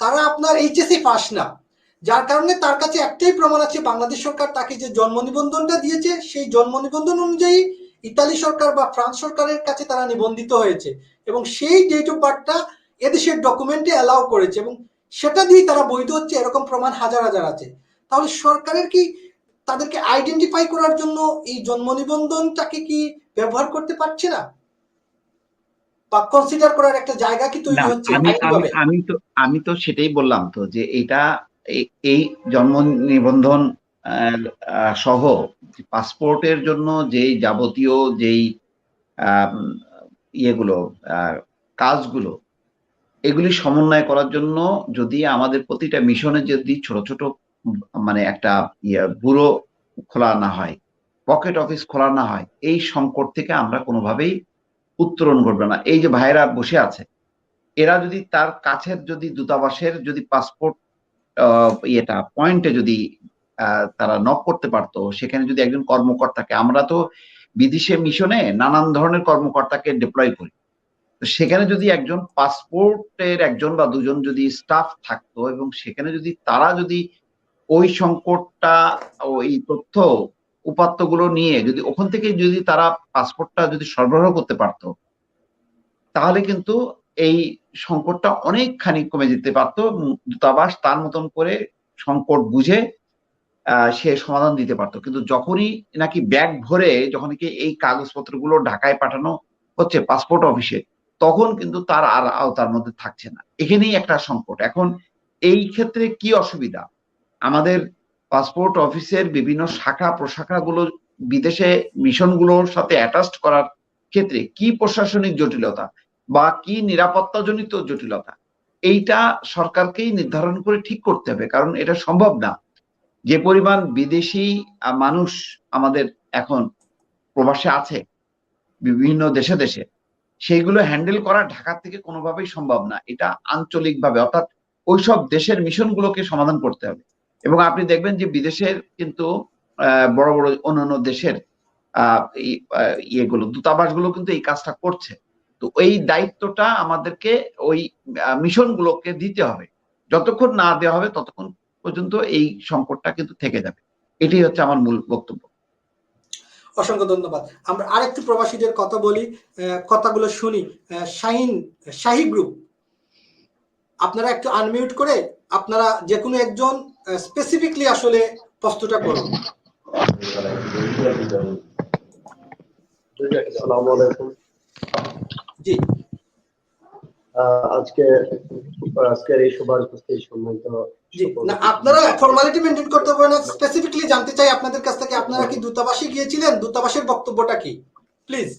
তারা আপনার HSC pass না। যার কারণে তার কাছে একটাই প্রমাণ আছে, বাংলাদেশ সরকার তাকে যে জন্ম নিবন্ধনটা দিয়েছে, সেই জন্ম নিবন্ধন অনুযায়ী ইতালি সরকার বা ফ্রান্স সরকারের কাছে তারা নিবন্ধিত হয়েছে এবং সেই ডেট অফ বার্থটা এদেশের ডকুমেন্টে অ্যালাউ করেছে এবং সেটা দিয়ে তারা বৈধ হচ্ছে, এরকম প্রমাণ হাজার হাজার আছে। তাহলে সরকারের কি তাদেরকে আইডেন্টিফাই করার জন্য এই জন্ম নিবন্ধনটাকে কি ব্যবহার করতে পারছে না? বা কনসিডার করার একটা জায়গা কি তৈরি হচ্ছে? আমি আমি তো আমি তো সেটাই বললাম তো যে এটা এই- জন্ম নিবন্ধন সহ পাসপোর্টের জন্য যেই যাবতীয় যেই ইয়েগুলো কাজগুলো এগুলি সমন্বয় করার জন্য যদি আমাদের প্রতিটা মিশনে যদি ছোট ছোট মানে একটা ইয়ে ব্যুরো খোলা না হয় পকেট অফিস খোলা না হয় এই সংকট থেকে আমরা কোনোভাবেই উত্তরণ ঘটবে না। এই যে ভাইরা বসে আছে, এরা যদি তার কাছের যদি দূতাবাসের যদি পাসপোর্ট ইয়েটা পয়েন্টে যদি তারা নক করতে পারতো, সেখানে যদি একজন কর্মকর্তাকে, আমরা তো বিদেশে মিশনে নানান ধরনের কর্মকর্তাকে ডিপ্লয় করি। তো সেখানে যদি একজন পাসপোর্টের একজন বা দুজন যদি স্টাফ থাকতো এবং সেখানে যদি তারা যদি ওই সংকটটা, ওই তথ্য উপাত্তগুলো নিয়ে যদি ওখান থেকে যদি তারা পাসপোর্টটা যদি সরবরাহ করতে পারতো, তাহলে কিন্তু এই সংকটটা অনেকখানি কমে যেতে পারতো দূতাবাস তার মতন করে সংকট বুঝে সে সমাধান দিতে পারতো। কিন্তু যখনই নাকি ব্যাগ ভরে যখন কি এই কাগজপত্রগুলো ঢাকায় পাঠানো হচ্ছে পাসপোর্ট অফিসে, তখন কিন্তু তার আর আওতার মধ্যে থাকছে না। এখানেই একটা সংকট। এখন এই ক্ষেত্রে কি অসুবিধা? আমাদের পাসপোর্ট অফিসের বিভিন্ন শাখা প্রশাখাগুলো বিদেশে মিশনগুলোর সাথে অ্যাটাচড করার ক্ষেত্রে কি প্রশাসনিক জটিলতা বা কি নিরাপত্তাজনিত জটিলতা? এইটা সরকারকেই নির্ধারণ করে ঠিক করতে হবে, কারণ এটা সম্ভব না। যে পরিমাণ বিদেশি মানুষ আমাদের এখন প্রবাসে আছে, বিভিন্ন দেশে দেশে, সেইগুলো হ্যান্ডেল করা ঢাকা থেকে কোনোভাবেই সম্ভব না। এটা আঞ্চলিকভাবে, অর্থাৎ ওইসব দেশের মিশনগুলোকে সমাধান করতে হবে। এবং আপনি দেখবেন যে বিদেশের কিন্তু বড় বড় অন্যান্য দেশের ইয়েগুলো, দূতাবাসগুলো কিন্তু এই কাজটা করছে। তো এই দায়িত্বটা আমাদেরকে ওই মিশনগুলোকে দিতে হবে। যতক্ষণ না দেওয়া হবে ততক্ষণ পর্যন্ত এই সংকটটা কিন্তু থেকে যাবে। এটাই হচ্ছে আমার মূল বক্তব্য। অসংখ্য ধন্যবাদ। আমরা আরেকটু প্রবাসীদের কথা বলি কথাগুলো শুনি। শাহিন, শাহি গ্রুপ আপনারা একটু আনমিউট করে আপনারা যে কোনো একজন স্পেসিফিকলি আসলে প্রশ্নটা করুন। জি। আজকে আজকের এই সবার উপস্থিত সম্মানিত না আপনারা ফর্মালিটি মেনটেন করতে হবে না স্পেসিফিকলি জানতে চাই আপনাদের কাছ থেকে আপনারা কি দূতাবাসে গিয়েছিলেন? দূতাবাসের বক্তব্যটা কি? প্লিজ